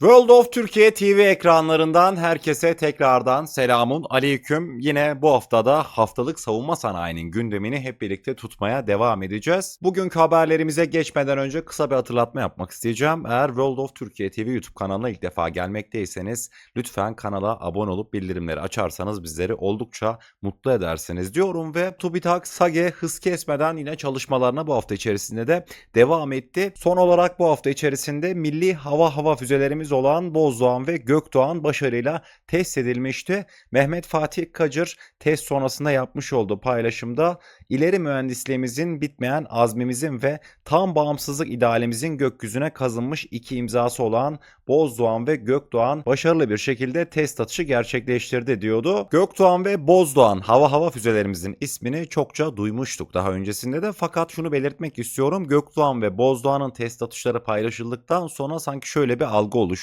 World of Türkiye TV ekranlarından herkese tekrardan selamun aleyküm. Yine bu haftada haftalık savunma sanayinin gündemini hep birlikte tutmaya devam edeceğiz. Bugünkü haberlerimize geçmeden önce kısa bir hatırlatma yapmak isteyeceğim. Eğer World of Türkiye TV YouTube kanalına ilk defa gelmekteyseniz lütfen kanala abone olup bildirimleri açarsanız bizleri oldukça mutlu edersiniz diyorum ve TÜBİTAK SAGE hız kesmeden yine çalışmalarına bu hafta içerisinde de devam etti. Son olarak bu hafta içerisinde milli hava hava füzelerimiz olan Bozdoğan ve Gökdoğan başarıyla test edilmişti. Mehmet Fatih Kacır test sonrasında yapmış olduğu paylaşımda ileri mühendisliğimizin bitmeyen azmimizin ve tam bağımsızlık idealimizin gökyüzüne kazınmış iki imzası olan Bozdoğan ve Gökdoğan başarılı bir şekilde test atışı gerçekleştirdi diyordu. Gökdoğan ve Bozdoğan hava hava füzelerimizin ismini çokça duymuştuk daha öncesinde de fakat şunu belirtmek istiyorum. Gökdoğan ve Bozdoğan'ın test atışları paylaşıldıktan sonra sanki şöyle bir algı oluştu.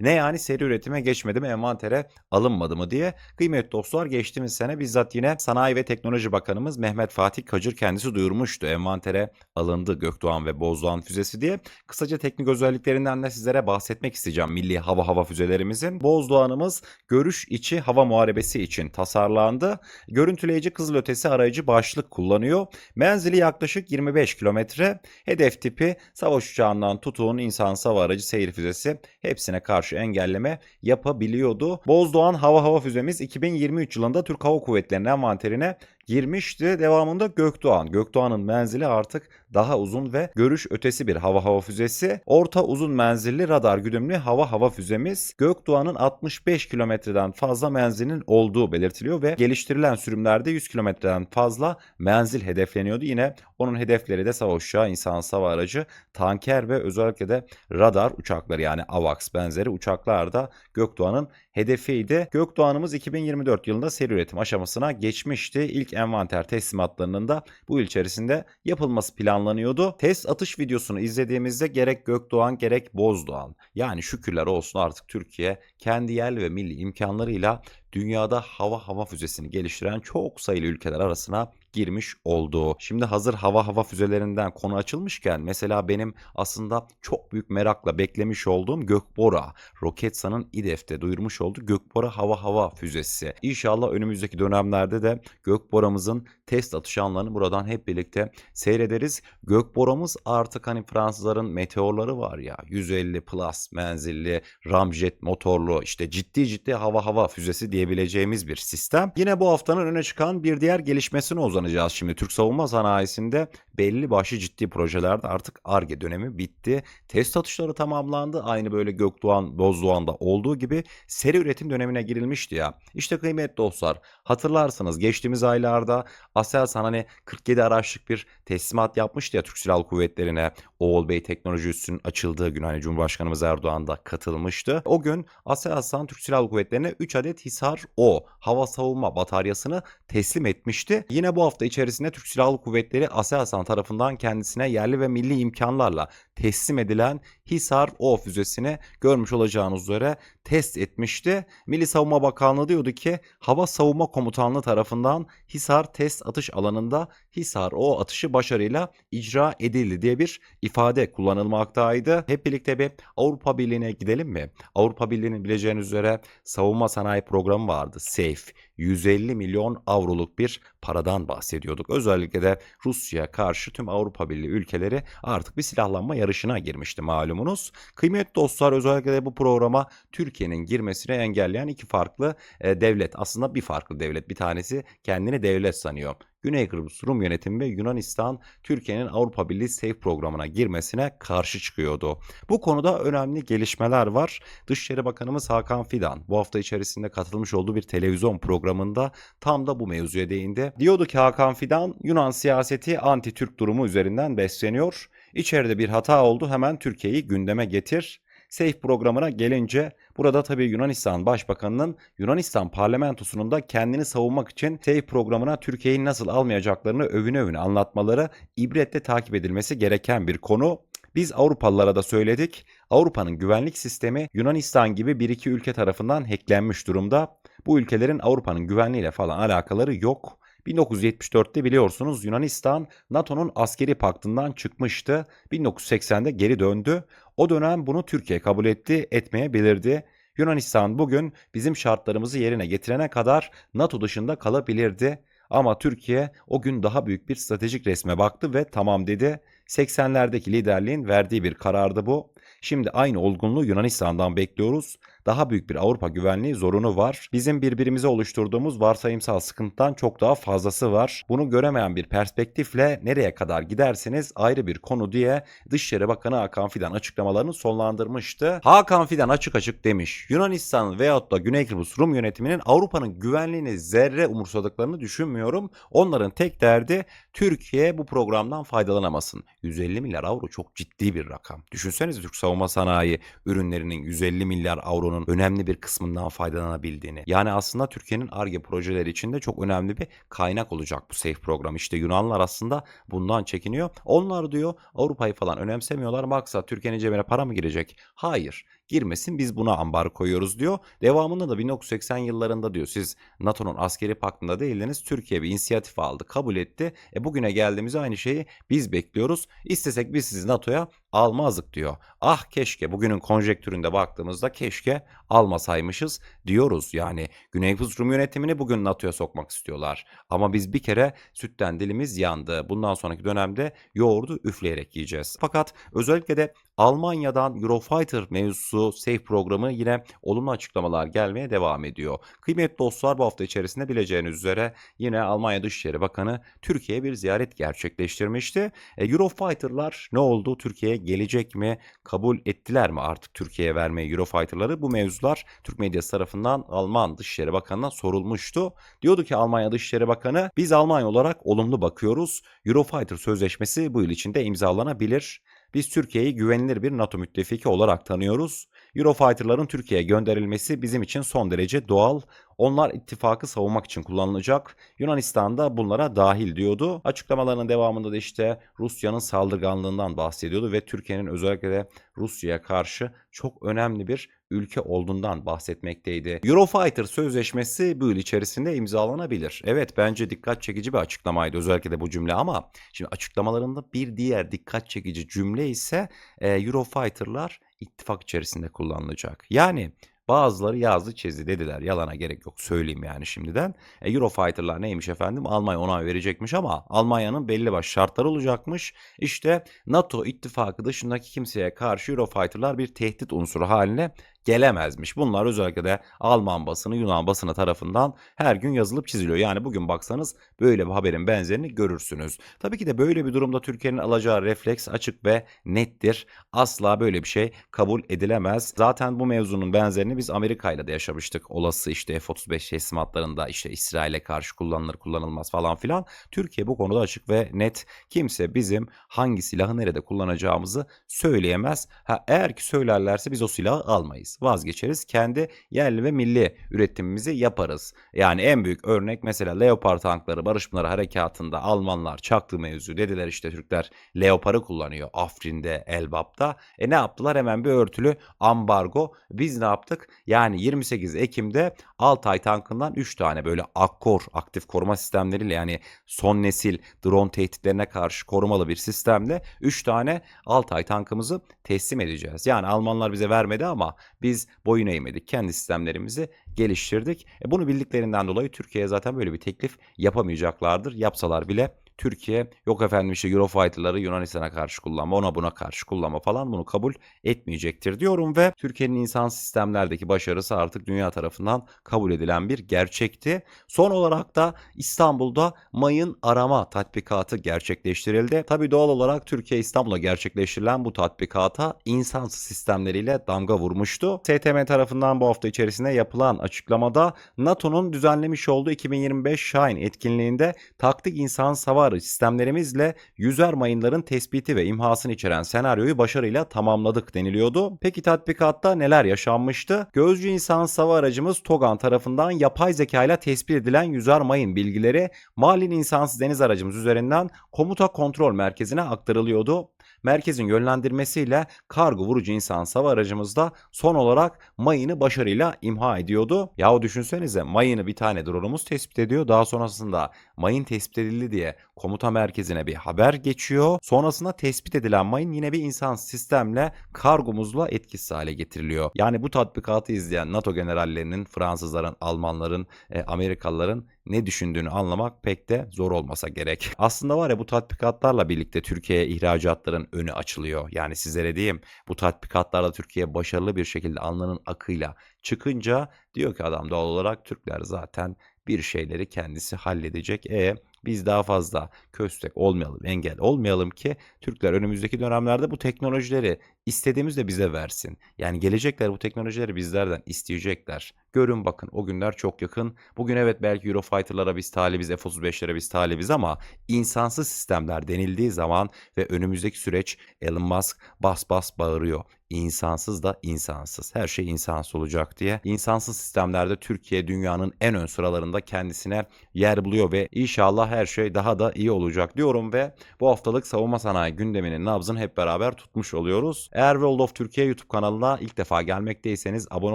Ne yani seri üretime geçmedi mi envantere alınmadı mı diye. Kıymetli dostlar geçtiğimiz sene bizzat yine Sanayi ve Teknoloji Bakanımız Mehmet Fatih Kacır kendisi duyurmuştu. Envantere alındı Gökdoğan ve Bozdoğan füzesi diye. Kısaca teknik özelliklerinden de sizlere bahsetmek isteyeceğim milli hava hava füzelerimizin. Bozdoğan'ımız görüş içi hava muharebesi için tasarlandı. Görüntüleyici kızılötesi arayıcı başlık kullanıyor. Menzili yaklaşık 25 kilometre. Hedef tipi savaş uçağından tutun insan hava aracı seyir füzesi hepsine karşı engelleme yapabiliyordu. Bozdoğan hava hava füzemiz 2023 yılında Türk Hava Kuvvetleri'nin envanterine girmişti. Devamında Gökdoğan. Gökdoğan'ın menzili artık daha uzun ve görüş ötesi bir hava hava füzesi. Orta uzun menzilli radar güdümlü hava hava füzemiz. Gökdoğan'ın 65 kilometreden fazla menzilinin olduğu belirtiliyor ve geliştirilen sürümlerde 100 kilometreden fazla menzil hedefleniyordu. Yine onun hedefleri de savaş uçağı, insan hava aracı, tanker ve özellikle de radar uçakları yani AVAX benzeri uçaklar da Gökdoğan'ın hedefiydi. Gökdoğan'ımız 2024 yılında seri üretim aşamasına geçmişti. İlk envanter teslimatlarının da bu içerisinde yapılması planlanıyordu. Test atış videosunu izlediğimizde gerek Gökdoğan gerek Bozdoğan yani şükürler olsun artık Türkiye kendi yerli ve milli imkanlarıyla dünyada hava hava füzesini geliştiren çok sayılı ülkeler arasına girmiş oldu. Şimdi hazır hava hava füzelerinden konu açılmışken mesela benim aslında çok büyük merakla beklemiş olduğum Gökbora, Roketsan'ın İDEF'te duyurmuş olduğu Gökbora hava hava füzesi. İnşallah önümüzdeki dönemlerde de Gökbora'mızın test atış anlarını buradan hep birlikte seyrederiz. Gökbora'mız artık hani Fransızların meteorları var ya 150 plus menzilli ramjet motorlu işte ciddi ciddi hava hava füzesi diyebileceğimiz bir sistem. Yine bu haftanın öne çıkan bir diğer gelişmesine uzanacağız şimdi. Türk savunma sanayisinde belli başlı ciddi projelerde artık ARGE dönemi bitti. Test atışları tamamlandı. Aynı böyle Gökdoğan, Bozdoğan'da olduğu gibi seri üretim dönemine girilmişti ya. İşte kıymetli dostlar hatırlarsınız geçtiğimiz aylarda Aselsan hani 47 araçlık bir teslimat yapmıştı ya Türk Silahlı Kuvvetleri'ne. Oğul Bey Teknoloji Üssü'nün açıldığı gün hani Cumhurbaşkanımız Erdoğan da katılmıştı. O gün Aselsan Türk Silahlı Kuvvetleri'ne 3 adet Hisar O hava savunma bataryasını teslim etmişti. Yine bu hafta içerisinde Türk Silahlı Kuvvetleri Aselsan tarafından kendisine yerli ve milli imkanlarla teslim edilen Hisar O füzesini görmüş olacağınız üzere test etmişti. Milli Savunma Bakanlığı diyordu ki Hava Savunma Komutanlığı tarafından Hisar test atış alanında Hisar O atışı başarıyla icra edildi diye bir ifade kullanılmaktaydı. Hep birlikte bir Avrupa Birliği'ne gidelim mi? Avrupa Birliği'nin bileceğiniz üzere savunma sanayi programı vardı. SAFE. 150 milyon avroluk bir paradan bahsediyorduk. Özellikle de Rusya'ya karşı tüm Avrupa Birliği ülkeleri artık bir silahlanma yarışına girmişti malumunuz. Kıymetli dostlar özellikle de bu programa Türkiye'nin girmesini engelleyen iki farklı e, devlet aslında bir farklı devlet bir tanesi kendini devlet sanıyor. Güney Kıbrıs Rum yönetimi ve Yunanistan Türkiye'nin Avrupa Birliği SAFE programına girmesine karşı çıkıyordu. Bu konuda önemli gelişmeler var. Dışişleri Bakanımız Hakan Fidan bu hafta içerisinde katılmış olduğu bir televizyon programında tam da bu mevzuya değindi. Diyordu ki Hakan Fidan Yunan siyaseti anti-Türk durumu üzerinden besleniyor. İçeride bir hata oldu hemen Türkiye'yi gündeme getir. SAFE programına gelince burada tabii Yunanistan Başbakanı'nın Yunanistan parlamentosunun da kendini savunmak için SAFE programına Türkiye'yi nasıl almayacaklarını övüne övüne anlatmaları ibretle takip edilmesi gereken bir konu. Biz Avrupalılara da söyledik. Avrupa'nın güvenlik sistemi Yunanistan gibi bir iki ülke tarafından hacklenmiş durumda. Bu ülkelerin Avrupa'nın güvenliğiyle falan alakaları yok. 1974'te biliyorsunuz Yunanistan NATO'nun askeri paktından çıkmıştı. 1980'de geri döndü. O dönem bunu Türkiye kabul etti, etmeyebilirdi. Yunanistan bugün bizim şartlarımızı yerine getirene kadar NATO dışında kalabilirdi. Ama Türkiye o gün daha büyük bir stratejik resme baktı ve tamam dedi. 80'lerdeki liderliğin verdiği bir karardı bu. Şimdi aynı olgunluğu Yunanistan'dan bekliyoruz. Daha büyük bir Avrupa güvenliği zorunu var. Bizim birbirimize oluşturduğumuz varsayımsal sıkıntıdan çok daha fazlası var. Bunu göremeyen bir perspektifle nereye kadar giderseniz ayrı bir konu diye Dışişleri Bakanı Hakan Fidan açıklamalarını sonlandırmıştı. Hakan Fidan açık açık demiş. Yunanistan veyahut da Güney Kıbrıs Rum yönetiminin Avrupa'nın güvenliğini zerre umursadıklarını düşünmüyorum. Onların tek derdi Türkiye bu programdan faydalanamasın. 150 milyar avro çok ciddi bir rakam. Düşünsenize Türk savunma sanayi ürünlerinin 150 milyar avronun önemli bir kısmından faydalanabildiğini. Yani aslında Türkiye'nin ARGE projeleri içinde çok önemli bir kaynak olacak bu SAFE program. İşte Yunanlar aslında bundan çekiniyor. Onlar diyor Avrupa'yı falan önemsemiyorlar. Maksat Türkiye'nin cebine para mı girecek? Hayır girmesin biz buna ambar koyuyoruz diyor. Devamında da 1980 yıllarında diyor siz NATO'nun askeri paktında değildiniz. Türkiye bir inisiyatif aldı kabul etti. E bugüne geldiğimiz aynı şeyi biz bekliyoruz. İstesek biz sizi NATO'ya almazdık diyor. Ah keşke bugünün konjektüründe baktığımızda keşke almasaymışız diyoruz. Yani Güney Kıbrıs Rum yönetimini bugün NATO'ya sokmak istiyorlar. Ama biz bir kere sütten dilimiz yandı. Bundan sonraki dönemde yoğurdu üfleyerek yiyeceğiz. Fakat özellikle de Almanya'dan Eurofighter mevzusu SAFE programı yine olumlu açıklamalar gelmeye devam ediyor. Kıymetli dostlar bu hafta içerisinde bileceğiniz üzere yine Almanya Dışişleri Bakanı Türkiye'ye bir ziyaret gerçekleştirmişti. E, Eurofighter'lar ne oldu? Türkiye'ye gelecek mi? Kabul ettiler mi artık Türkiye'ye vermeyi Eurofighter'ları? Bu mevzular Türk medyası tarafından Alman Dışişleri Bakanı'na sorulmuştu. Diyordu ki Almanya Dışişleri Bakanı biz Almanya olarak olumlu bakıyoruz. Eurofighter sözleşmesi bu yıl içinde imzalanabilir. Biz Türkiye'yi güvenilir bir NATO müttefiki olarak tanıyoruz. Eurofighter'ların Türkiye'ye gönderilmesi bizim için son derece doğal. Onlar ittifakı savunmak için kullanılacak. Yunanistan da bunlara dahil diyordu. Açıklamalarının devamında da işte Rusya'nın saldırganlığından bahsediyordu ve Türkiye'nin özellikle de Rusya'ya karşı çok önemli bir ülke olduğundan bahsetmekteydi. Eurofighter sözleşmesi bu yıl içerisinde imzalanabilir. Evet bence dikkat çekici bir açıklamaydı özellikle de bu cümle ama şimdi açıklamalarında bir diğer dikkat çekici cümle ise e, Eurofighter'lar ittifak içerisinde kullanılacak. Yani Bazıları yazdı çizdi dediler. Yalana gerek yok söyleyeyim yani şimdiden. E, Eurofighter'lar neymiş efendim? Almanya onay verecekmiş ama Almanya'nın belli baş şartları olacakmış. İşte NATO ittifakı dışındaki kimseye karşı Eurofighter'lar bir tehdit unsuru haline gelemezmiş. Bunlar özellikle de Alman basını, Yunan basını tarafından her gün yazılıp çiziliyor. Yani bugün baksanız böyle bir haberin benzerini görürsünüz. Tabii ki de böyle bir durumda Türkiye'nin alacağı refleks açık ve nettir. Asla böyle bir şey kabul edilemez. Zaten bu mevzunun benzerini biz Amerika ile de yaşamıştık. Olası işte F-35 teslimatlarında işte İsrail'e karşı kullanılır kullanılmaz falan filan. Türkiye bu konuda açık ve net. Kimse bizim hangi silahı nerede kullanacağımızı söyleyemez. Ha, eğer ki söylerlerse biz o silahı almayız vazgeçeriz. Kendi yerli ve milli üretimimizi yaparız. Yani en büyük örnek mesela Leopard tankları Barış Pınarı Harekatı'nda Almanlar çaktı mevzu. Dediler işte Türkler Leopard'ı kullanıyor Afrin'de, Elbap'ta. E ne yaptılar? Hemen bir örtülü ambargo. Biz ne yaptık? Yani 28 Ekim'de Altay tankından 3 tane böyle Akkor aktif koruma sistemleriyle yani son nesil drone tehditlerine karşı korumalı bir sistemle 3 tane Altay tankımızı teslim edeceğiz. Yani Almanlar bize vermedi ama biz boyun eğmedik. Kendi sistemlerimizi geliştirdik. E bunu bildiklerinden dolayı Türkiye'ye zaten böyle bir teklif yapamayacaklardır. Yapsalar bile Türkiye yok efendim işte Eurofighter'ları Yunanistan'a karşı kullanma, ona buna karşı kullanma falan bunu kabul etmeyecektir diyorum ve Türkiye'nin insan sistemlerdeki başarısı artık dünya tarafından kabul edilen bir gerçekti. Son olarak da İstanbul'da mayın arama tatbikatı gerçekleştirildi. Tabii doğal olarak Türkiye İstanbul'a gerçekleştirilen bu tatbikata insansız sistemleriyle damga vurmuştu. STM tarafından bu hafta içerisinde yapılan açıklamada NATO'nun düzenlemiş olduğu 2025 Şahin etkinliğinde taktik insan savar buharı sistemlerimizle yüzer mayınların tespiti ve imhasını içeren senaryoyu başarıyla tamamladık deniliyordu. Peki tatbikatta neler yaşanmıştı? Gözcü insan sava aracımız TOGAN tarafından yapay zeka ile tespit edilen yüzer mayın bilgileri Malin insansız deniz aracımız üzerinden komuta kontrol merkezine aktarılıyordu. Merkezin yönlendirmesiyle kargo vurucu insansız hava aracımız da son olarak mayını başarıyla imha ediyordu. Yahu düşünsenize mayını bir tane drone'umuz tespit ediyor. Daha sonrasında mayın tespit edildi diye komuta merkezine bir haber geçiyor. Sonrasında tespit edilen mayın yine bir insan sistemle kargomuzla etkisiz hale getiriliyor. Yani bu tatbikatı izleyen NATO generallerinin, Fransızların, Almanların, e, Amerikalıların ne düşündüğünü anlamak pek de zor olmasa gerek. Aslında var ya bu tatbikatlarla birlikte Türkiye'ye ihracatların önü açılıyor. Yani sizlere diyeyim bu tatbikatlarla Türkiye başarılı bir şekilde alnının akıyla çıkınca diyor ki adam doğal olarak Türkler zaten bir şeyleri kendisi halledecek. E biz daha fazla köstek olmayalım, engel olmayalım ki Türkler önümüzdeki dönemlerde bu teknolojileri istediğimizde bize versin. Yani gelecekler bu teknolojileri bizlerden isteyecekler. Görün bakın o günler çok yakın. Bugün evet belki Eurofighter'lara biz talibiz, F-35'lere biz talibiz ama insansız sistemler denildiği zaman ve önümüzdeki süreç Elon Musk bas bas bağırıyor. İnsansız da insansız. Her şey insansız olacak diye. İnsansız sistemlerde Türkiye dünyanın en ön sıralarında kendisine yer buluyor ve inşallah her şey daha da iyi olacak diyorum ve bu haftalık savunma sanayi gündeminin nabzını hep beraber tutmuş oluyoruz. Eğer World of Türkiye YouTube kanalına ilk defa gelmekteyseniz abone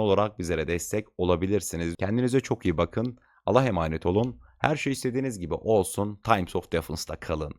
olarak bizlere destek olabilirsiniz. Kendinize çok iyi bakın. Allah emanet olun. Her şey istediğiniz gibi olsun. Times of Defense'da kalın.